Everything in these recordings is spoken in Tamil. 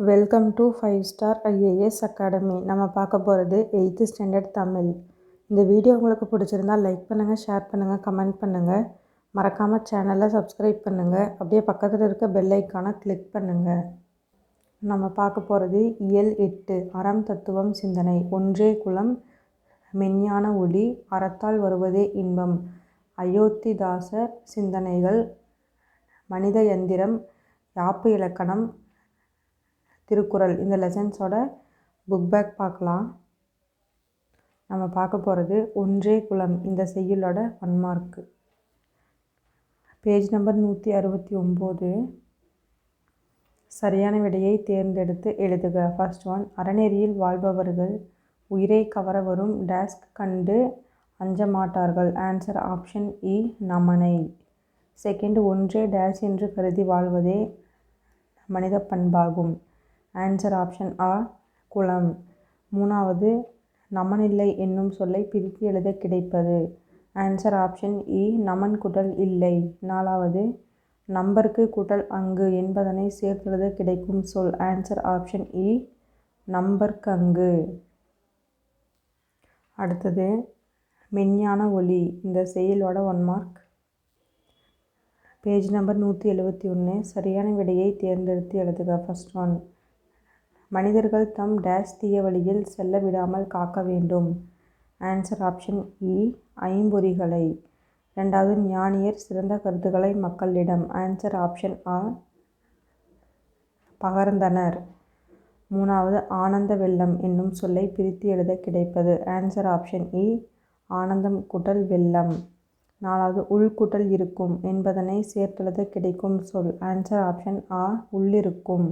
Welcome to five star IAS academy நம்ம பார்க்க போகிறது எயித்து ஸ்டாண்டர்ட் தமிழ். இந்த வீடியோ உங்களுக்கு பிடிச்சிருந்தா லைக் பண்ணுங்கள் ஷேர் பண்ணுங்கள் கமெண்ட் பண்ணுங்கள் மறக்காமல் சேனலை சப்ஸ்கிரைப் பண்ணுங்கள் அப்படியே பக்கத்தில் இருக்க பெல் ஐக்கானை கிளிக் பண்ணுங்கள் நம்ம பார்க்க போகிறது இயல் எட்டு அறம் தத்துவம் சிந்தனை. ஒன்றே குலம் மெஞ்ஞான ஒளி அறத்தால் வருவதே இன்பம். அயோத்திதாச சிந்தனைகள் மனித எந்திரம் யாப்பு இலக்கணம் திருக்குறள் இந்த லெசன்ஸோட புக் பேக் பார்க்கலாம். நம்ம பார்க்க போகிறது ஒன்றே குலம் இந்த செய்யுளோட ஒன் மார்க்கு பேஜ் நம்பர் நூற்றி அறுபத்தி ஒம்பது. சரியான விடையை தேர்ந்தெடுத்து எழுதுக. ஃபர்ஸ்ட் ஒன் அறநெறியில் வாழ்பவர்கள் உயிரை கவர வரும் டேஸ்க் கண்டு அஞ்ச மாட்டார்கள். ஆன்சர் ஆப்ஷன் இ நமனை. செகண்ட் ஒன்றே டேஷ் என்று கருதி வாழ்வதே மனித பண்பாகும். ஆன்சர் ஆப்ஷன் ஆ குளம். மூணாவது நமனில்லை என்னும் சொல்லை பிரித்து எழுத கிடைப்பது. ஆன்சர் ஆப்ஷன் இ நமன் குடல் இல்லை. நாலாவது நம்பருக்கு குடல் அங்கு என்பதனை சேர்த்தெழுத கிடைக்கும் சொல். ஆன்சர் ஆப்ஷன் இ நம்பர்க்கங்கு. அடுத்தது மெஞ்ஞான ஒளி இந்த செயலோட ஒன் மார்க் பேஜ் நம்பர் நூற்றி எழுபத்தி ஒன்று சரியான விடையை தேர்ந்தெடுத்து எழுதுக. ஃபஸ்ட் ஒன் மனிதர்கள் தம் டேஷ் தீய வழியில் செல்ல விடாமல் காக்க வேண்டும். ஆன்சர் ஆப்ஷன் இ ஐம்பொறிகளை. ரெண்டாவது ஞானியர் சிறந்த கருத்துக்களை மக்களிடம். ஆன்சர் ஆப்ஷன் ஆ பகர்ந்தனர். மூணாவது ஆனந்த வெள்ளம் என்னும் சொல்லை பிரித்து எழுத கிடைப்பது. ஆன்சர் ஆப்ஷன் இ ஆனந்தம் குட்டல் வெள்ளம். நாலாவது உள்குட்டல் இருக்கும். என்பதனை சேர்த்தெழுத கிடைக்கும் சொல். ஆன்சர் ஆப்ஷன் ஆ உள்ளிருக்கும்.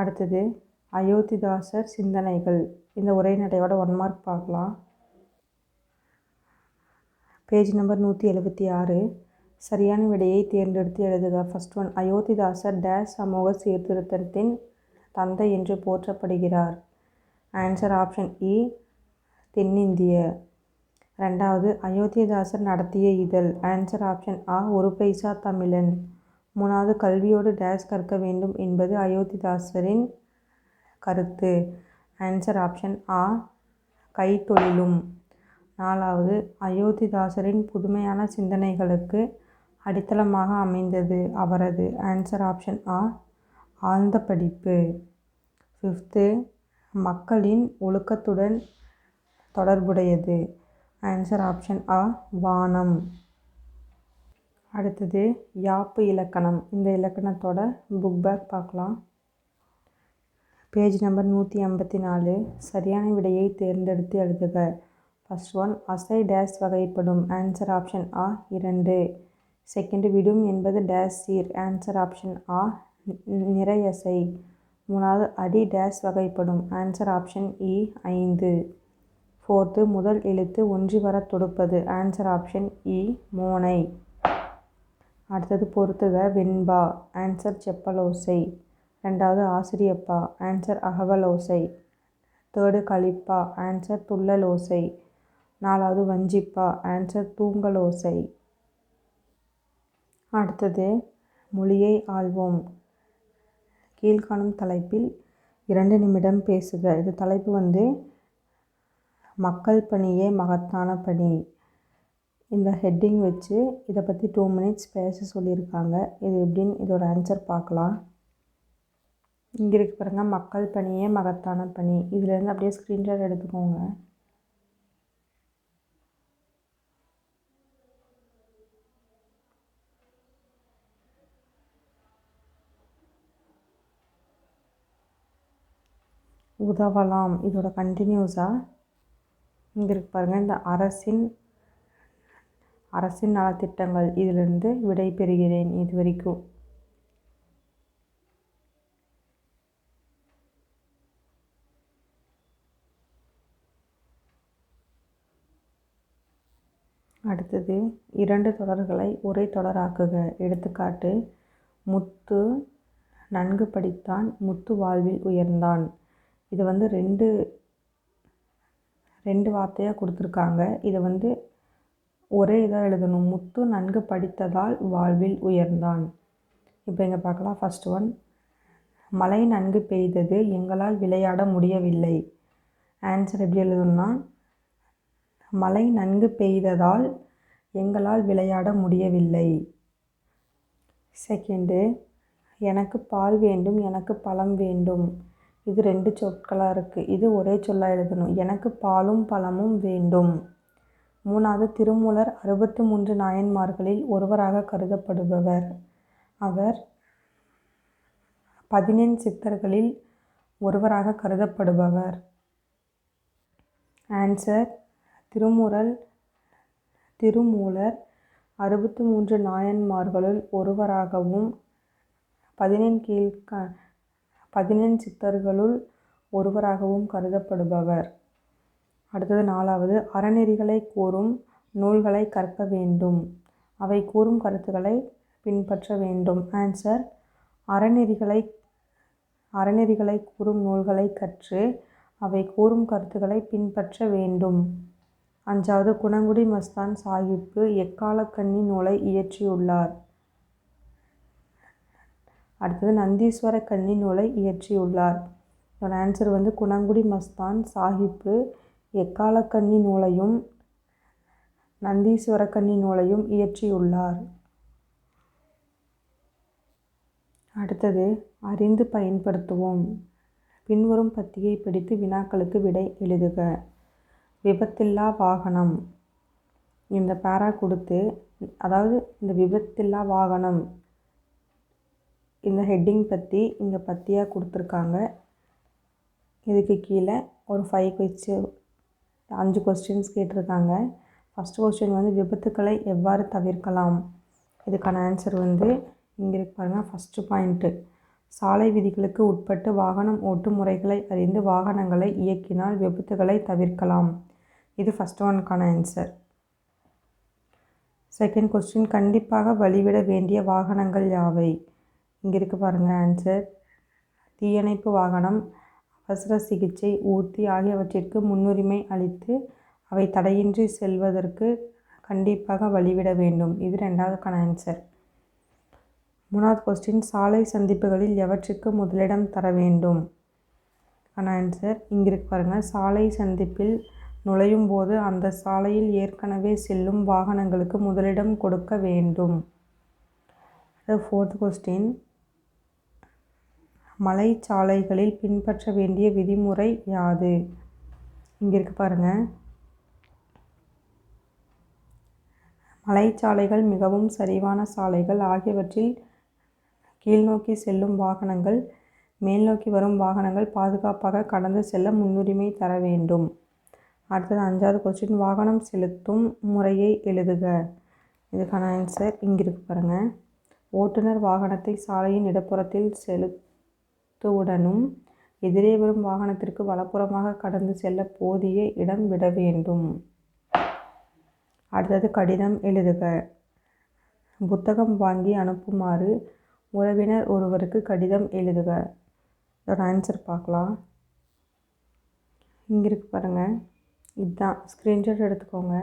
அடுத்தது அயோத்திதாசர் சிந்தனைகள். இந்த உரைநடையோட ஒன் மார்க் பார்க்கலாம். பேஜ் நம்பர் நூற்றி எழுபத்தி ஆறு. சரியான விடையை தேர்ந்தெடுத்து எழுதுக. ஃபஸ்ட் ஒன் அயோத்திதாசர் டேஸ் சமூக சீர்திருத்தத்தின் தந்தை என்று போற்றப்படுகிறார். ஆன்சர் ஆப்ஷன் இ தென்னிந்திய. ரெண்டாவது அயோத்திதாசர் நடத்திய இதழ். ஆன்சர் ஆப்ஷன் ஆ ஒரு பைசா தமிழன். மூணாவது கல்வியோடு டேஸ் கற்க வேண்டும் என்பது அயோத்திதாசரின் கருத்து. ஆன்சர் ஆப்ஷன் ஆ கைத்தொழிலும். நாலாவது அயோத்திதாசரின் புதுமையான சிந்தனைகளுக்கு அடித்தளமாக அமைந்தது அவரது. ஆன்சர் ஆப்ஷன் ஆ ஆழ்ந்த படிப்பு. ஃபிஃப்த்து மக்களின் ஒழுக்கத்துடன் தொடர்புடையது. ஆன்சர் ஆப்ஷன் ஆ வானம். அடுத்தது யாப்பு இலக்கணம். இந்த இலக்கணத்தோட புக் பேக் பார்க்கலாம். பேஜ் நம்பர் நூற்றி ஐம்பத்தி நாலு. சரியான விடையை தேர்ந்தெடுத்து எழுதுக. ஃபஸ்ட் ஒன் அசை டேஸ் வகைப்படும். ஆன்சர் ஆப்ஷன் ஆ இரண்டு. செகண்ட் விடும் என்பது டேஸ் சீர். ஆன்சர் ஆப்ஷன் ஆ நிறையசை மூணாவது அடி டேஸ் வகைப்படும். ஆன்சர் ஆப்ஷன் இ ஐந்து. ஃபோர்த்து முதல் எழுத்து ஒன்றி வர தொடுப்பது. ஆன்சர் ஆப்ஷன் இ மோனை. அடுத்தது பொறுத்துக. வெண்பா. ஆன்சர் செப்பலோசை. ரெண்டாவது ஆசிரியப்பா. ஆன்சர் அகவலோசை. தேர்டு கழிப்பா ஆன்சர் துள்ளலோசை. நாலாவது வஞ்சிப்பா. ஆன்சர் தூங்கலோசை. அடுத்தது மொழியை ஆள்வோம். கீழ்காணும் தலைப்பில் இரண்டு நிமிடம் பேசுக. இது தலைப்பு வந்து மக்கள் பணியே மகத்தான பணி. இந்த ஹெட்டிங் வச்சு இதை பற்றி டூ மினிட்ஸ் பேச சொல்லியிருக்காங்க. இது எப்படின்னு இதோட ஆன்சர் பார்க்கலாம். இங்கே இருக்கு பாருங்க மக்கள் பணியே மகத்தான பணி. இதுலேருந்து அப்படியே ஸ்க்ரீன்ஷாட் எடுத்துக்கோங்க. உதவலாம். இதோட கண்டினியூஸாக இங்கே இருக்கு பாருங்கள் இந்த அரசின் அரசின் நலத்திட்டங்கள் இதிலிருந்து விடை பெறுகிறேன் இது வரைக்கும் அடுத்தது இரண்டு தொடர்களை ஒரே தொடராக்குக. எடுத்துக்காட்டு முத்து நன்கு படித்தான் முத்து வாழ்வில் உயர்ந்தான். இது வந்து ரெண்டு ரெண்டு வார்த்தையாக கொடுத்துருக்காங்க. இதை வந்து ஒரே இதாக எழுதணும். முத்து நன்கு படித்ததால் வாழ்வில் உயர்ந்தான். இப்போ இங்கே பார்க்கலாம். ஃபஸ்ட் ஒன் மழை நன்கு பெய்தது எங்களால் விளையாட முடியவில்லை. ஆன்சர் எப்படி எழுதணும்னா மழை நன்கு பெய்ததால் எங்களால் விளையாட முடியவில்லை. செகண்டு எனக்கு பால் வேண்டும் எனக்கு பழம் வேண்டும். இது ரெண்டு சொற்களாக இருக்குது இது ஒரே சொல்லாக எழுதணும். எனக்கு பாலும் பழமும் வேண்டும். மூணாவது திருமூலர் அறுபத்து மூன்று நாயன்மார்களில் ஒருவராக கருதப்படுபவர். அவர் பதினெண் சித்தர்களில் ஒருவராக கருதப்படுபவர். ஆன்சர் திருமுறல் திருமூலர் அறுபத்து மூன்று நாயன்மார்களுள் ஒருவராகவும் பதினெண் கீழ்க பதினெண் சித்தர்களுள் ஒருவராகவும் கருதப்படுபவர். அடுத்தது நாலாவது அறநெறிகளை கூறும் நூல்களை கற்க வேண்டும். அவை கூறும் கருத்துக்களை பின்பற்ற வேண்டும். ஆன்சர் அறநெறிகளை அறநெறிகளை கூறும் நூல்களை கற்று அவை கூறும் கருத்துக்களை பின்பற்ற வேண்டும். அஞ்சாவது குணங்குடி மஸ்தான் சாஹிப்பு எக்காலக்கண்ணி நூலை இயற்றியுள்ளார்? அடுத்தது நந்தீஸ்வர கன்னி நூலை இயற்றியுள்ளார். இதோட ஆன்சர் வந்து குணங்குடி மஸ்தான் சாஹிப்பு எக்காலக்கண்ணி நூலையும் நந்தீஸ்வர கன்னி நூலையும் இயற்றியுள்ளார். அடுத்தது அறிந்து பயன்படுத்துவோம். பின்வரும் பத்தியை பிடித்து வினாக்களுக்கு விடை எழுதுக. விபத்தில்லா வாகனம். இந்த பேரா கொடுத்து அதாவது இந்த விபத்தில்லா வாகனம் இந்த ஹெட்டிங் பற்றி இங்கே பத்தியாக கொடுத்துருக்காங்க. இதுக்கு கீழே ஒரு ஃபைவ் கொஸ்டின் அஞ்சு கொஸ்டின்ஸ் கேட்டிருக்காங்க. ஃபஸ்ட் கொஸ்டின் வந்து விபத்துக்களை எவ்வாறு தவிர்க்கலாம்? இதுக்கான ஆன்சர் வந்து இங்கே இருக்கு பாருங்கள் ஃபஸ்ட்டு பாயிண்ட்டு சாலை விதிகளுக்கு உட்பட்டு வாகனம் ஓட்டும் முறைகளை அறிந்து வாகனங்களை இயக்கினால் விபத்துகளை தவிர்க்கலாம். இது ஃபஸ்ட் ஒன்க்கான ஆன்சர் செகண்ட் கொஸ்டின் கண்டிப்பாக வழிவிட வேண்டிய வாகனங்கள் யாவை? இங்கே இருக்குது பாருங்கள் ஆன்சர் தீயணைப்பு வாகனம் அவசர சிகிச்சை ஊர்தி ஆகியவற்றிற்கு முன்னுரிமை அளித்து அவை தடையின்றி செல்வதற்கு கண்டிப்பாக வழிவிட வேண்டும். இது ரெண்டாவதுக்கான ஆன்சர் மூணாவது கொஸ்டின் சாலை சந்திப்புகளில் எவற்றுக்கு முதலிடம் தர வேண்டும்? ஆன ஆன்சர் இங்கிருக்கு பாருங்கள் சாலை சந்திப்பில் நுழையும் போது அந்த சாலையில் ஏற்கனவே செல்லும் வாகனங்களுக்கு முதலிடம் கொடுக்க வேண்டும். ஃபோர்த் கொஸ்டின் மலைச்சாலைகளில் பின்பற்ற வேண்டிய விதிமுறை யாது? இங்கே இருக்கு பாருங்கள் மலைச்சாலைகள் மிகவும் சரிவான சாலைகள். ஆகியவற்றில் கீழ்நோக்கி செல்லும் வாகனங்கள் மேல்நோக்கி வரும் வாகனங்கள் பாதுகாப்பாக கடந்து செல்ல முன்னுரிமை தர வேண்டும். அடுத்தது அஞ்சாவது கொஸ்டின் வாகனம் செலுத்தும் முறையை எழுதுக. இதுக்கான ஆன்சர் இங்கே இருக்கு பாருங்கள் ஓட்டுநர் வாகனத்தை சாலையின் இடப்புறத்தில் செலுத்துவுடனும் எதிரே வரும் வாகனத்திற்கு வலப்புறமாக கடந்து செல்ல போதிய இடம் விட வேண்டும். அடுத்தது கடிதம் எழுதுக. புத்தகம் வாங்கி அனுப்புமாறு உறவினர் ஒருவருக்கு கடிதம் எழுதுக. இதோட ஆன்சர் பார்க்கலாம். இங்கே இருக்கு பாருங்கள் இதுதான். ஸ்க்ரீன்ஷாட் எடுத்துக்கோங்க.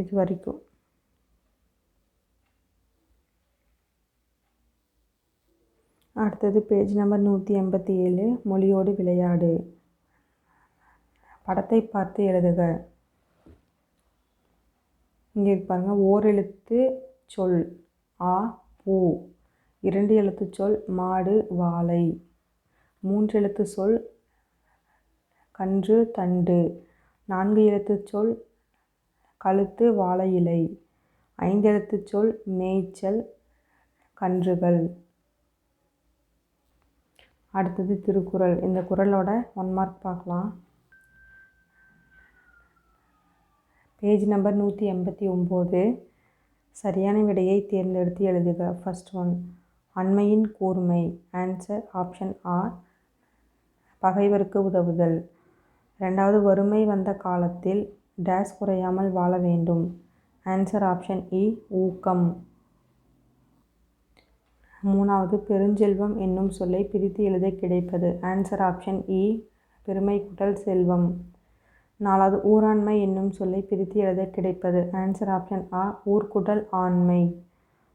இது வரைக்கும். அடுத்தது பேஜ் நம்பர் நூற்றி எண்பத்தி ஏழு மொழியோடு விளையாடு. படத்தை பார்த்து எழுதுக. இங்கே பாருங்கள் ஓர் எழுத்து சொல் ஆ பூ. இரண்டு எழுத்து சொல் மாடு வாழை. மூன்று எழுத்து சொல் கன்று தண்டு. நான்கு எழுத்து சொல் கழுத்து வாழை இலை. ஐந்தெழுத்து சொல் மேய்ச்சல் கன்றுகள். அடுத்தது திருக்குறள். இந்த குறளோட ஒன் மார்க் பார்க்கலாம். பேஜ் நம்பர் நூற்றி எண்பத்தி ஒம்பது. சரியான விடையை தேர்ந்தெடுத்து எழுதுக. ஃபர்ஸ்ட் ஒன் அண்மையின் கூர்மை. ஆன்சர் ஆப்ஷன் ஆர் பகைவருக்கு உதவுதல். ரெண்டாவது வறுமை வந்த காலத்தில் டேஸ் குறையாமல் வாழ வேண்டும். ஆன்சர் ஆப்ஷன் இ ஊக்கம். மூணாவது பெருஞ்செல்வம் என்னும் சொல்லை பிரித்து எழுத கிடைப்பது. ஆன்சர் ஆப்ஷன் இ பெருமை குட்டல் செல்வம். நாலாவது ஊராண்மை என்னும் சொல்லை பிரித்து எழுத கிடைப்பது. ஆன்சர் ஆப்ஷன் ஆ ஊர்குடல் ஆண்மை.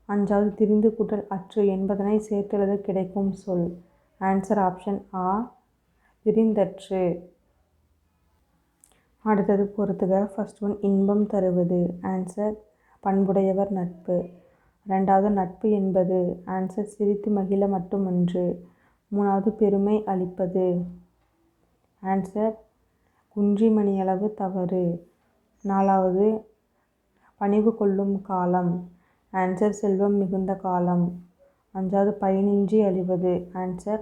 அஞ்சாவது திரிந்து கூட்டல் அற்று என்பதனை சேர்த்தெழுத கிடைக்கும் சொல். ஆன்சர் ஆப்ஷன் ஆ திரிந்தற்று. அடுத்தது பொறுத்துக. ஃபர்ஸ்ட் ஒன் இன்பம் தருவது. ஆன்சர் பண்புடையவர் நட்பு. ரெண்டாவது நட்பு என்பது. ஆன்சர் சிரித்து மகிழ மட்டுமன்று. மூணாவது பெருமை அளிப்பது. ஆன்சர் குன்றிமணியளவு தவறு. நாலாவது பணிவு கொள்ளும் காலம். ஆன்சர் செல்வம் மிகுந்த காலம். அஞ்சாவது பயனின்றி அழிவது. ஆன்சர்